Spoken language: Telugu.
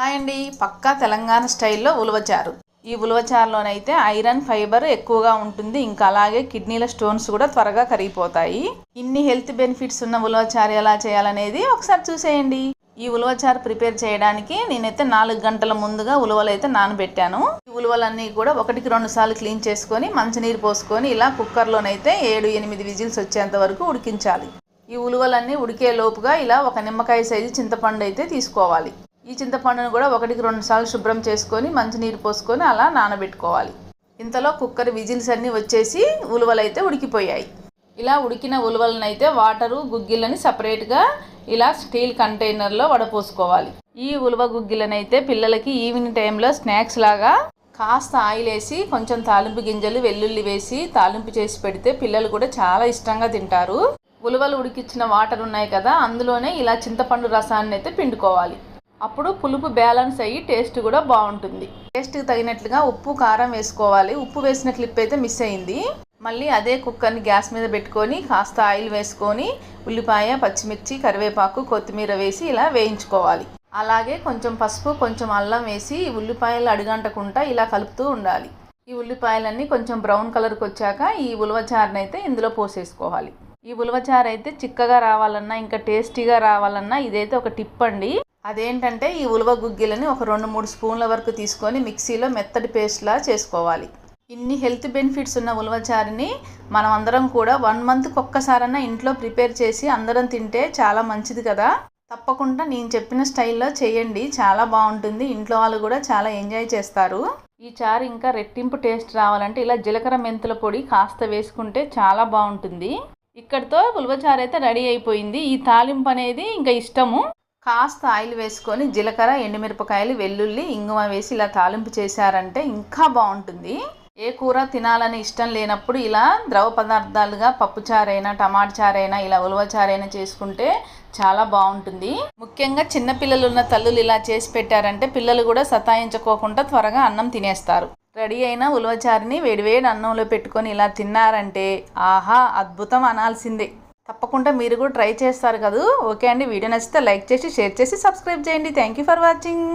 హాయ్ అండి. పక్కా తెలంగాణ స్టైల్లో ఉలవచారు ఈ ఉలవచారులోనైతే ఐరన్ ఫైబర్ ఎక్కువగా ఉంటుంది. ఇంకా అలాగే కిడ్నీల స్టోన్స్ కూడా త్వరగా కరిగిపోతాయి. ఇన్ని హెల్త్ బెనిఫిట్స్ ఉన్న ఉలవచారు ఎలా చేయాలనేది ఒకసారి చూసేయండి. ఈ ఉలవచారు ప్రిపేర్ చేయడానికి నేనైతే నాలుగు గంటల ముందుగా ఉలవలు అయితే నానబెట్టాను. ఈ ఉలవలన్నీ కూడా ఒకటికి రెండు సార్లు క్లీన్ చేసుకొని మంచినీరు పోసుకొని ఇలా కుక్కర్లోనైతే ఏడు ఎనిమిది విజిల్స్ వచ్చేంత వరకు ఉడికించాలి. ఈ ఉలువలన్నీ ఉడికే లోపుగా ఇలా ఒక నిమ్మకాయ సైజు చింతపండు అయితే తీసుకోవాలి. ఈ చింతపండును కూడా ఒకటికి రెండు సార్లు శుభ్రం చేసుకొని మంచినీరు పోసుకొని అలా నానబెట్టుకోవాలి. ఇంతలో కుక్కర్ విజిల్స్ అన్నీ వచ్చేసి ఉలువలు అయితే ఉడికిపోయాయి. ఇలా ఉడికిన ఉలువలను అయితే వాటరు గుగ్గిళ్ళని సపరేట్గా ఇలా స్టీల్ కంటైనర్లో వడపోసుకోవాలి. ఈ ఉలువ గుగ్గిలనైతే పిల్లలకి ఈవినింగ్ టైంలో స్నాక్స్ లాగా కాస్త ఆయిల్ వేసి కొంచెం తాలింపు గింజలు వెల్లుల్లి వేసి తాలింపు చేసి పెడితే పిల్లలు కూడా చాలా ఇష్టంగా తింటారు. ఉలువలు ఉడికిచ్చిన వాటర్ ఉన్నాయి కదా అందులోనే ఇలా చింతపండు రసాన్ని అయితే పిండుకోవాలి. అప్పుడు పులుపు బ్యాలెన్స్ అయ్యి టేస్ట్ కూడా బాగుంటుంది. టేస్ట్కి తగినట్లుగా ఉప్పు కారం వేసుకోవాలి. ఉప్పు వేసిన క్లిప్ అయితే మిస్ అయింది. మళ్ళీ అదే కుక్కర్ని గ్యాస్ మీద పెట్టుకొని కాస్త ఆయిల్ వేసుకొని ఉల్లిపాయ పచ్చిమిర్చి కరివేపాకు కొత్తిమీర వేసి ఇలా వేయించుకోవాలి. అలాగే కొంచెం పసుపు కొంచెం అల్లం వేసి ఉల్లిపాయలు అడుగంటకుండా ఇలా కలుపుతూ ఉండాలి. ఈ ఉల్లిపాయలన్నీ కొంచెం బ్రౌన్ కలర్కి వచ్చాక ఈ ఉలవచారుని అయితే ఇందులో పోసేసుకోవాలి. ఈ ఉలవచారు అయితే చిక్కగా రావాలన్నా ఇంకా టేస్టీగా రావాలన్నా ఇదైతే ఒక టిప్ అండి. అదేంటంటే ఈ ఉలవ గుగ్గిలని ఒక రెండు మూడు స్పూన్ల వరకు తీసుకొని మిక్సీలో మెత్తటి పేస్ట్లా చేసుకోవాలి. ఇన్ని హెల్త్ బెనిఫిట్స్ ఉన్న ఉలవచారుని మనం అందరం కూడా వన్ మంత్కి ఒక్కసారన్నా ఇంట్లో ప్రిపేర్ చేసి అందరం తింటే చాలా మంచిది కదా. తప్పకుండా నేను చెప్పిన స్టైల్లో చేయండి. చాలా బాగుంటుంది. ఇంట్లో వాళ్ళు కూడా చాలా ఎంజాయ్ చేస్తారు. ఈ చారు ఇంకా రెట్టింపు టేస్ట్ రావాలంటే ఇలా జీలకర్ర మెంతుల పొడి కాస్త వేసుకుంటే చాలా బాగుంటుంది. ఇక్కడితో ఉలవచారు అయితే రెడీ అయిపోయింది. ఈ తాలింపు అనేది ఇంకా ఇష్టము. కాస్త ఆయిల్ వేసుకొని జీలకర్ర ఎండుమిరపకాయలు వెల్లుల్లి ఇంగువ వేసి ఇలా తాలింపు చేశారంటే ఇంకా బాగుంటుంది. ఏ కూర తినాలని ఇష్టం లేనప్పుడు ఇలా ద్రవ పదార్థాలుగా పప్పు చారైనా టమాటా చారైనా ఇలా ఉలవ చారైనా చేసుకుంటే చాలా బాగుంటుంది. ముఖ్యంగా చిన్నపిల్లలు ఉన్న తల్లులు ఇలా చేసి పెట్టారంటే పిల్లలు కూడా సతాయించుకోకుండా త్వరగా అన్నం తినేస్తారు. రెడీ అయిన ఉలవచారిని వేడివేడి అన్నంలో పెట్టుకొని ఇలా తిన్నారంటే ఆహా అద్భుతం అనాల్సిందే. తప్పకుండా మీరు కూడా ట్రై చేస్తారు కదా. ఓకే అండి వీడియో నచ్చితే లైక్ చేసి షేర్ చేసి సబ్స్క్రైబ్ చేయండి. Thank you for watching.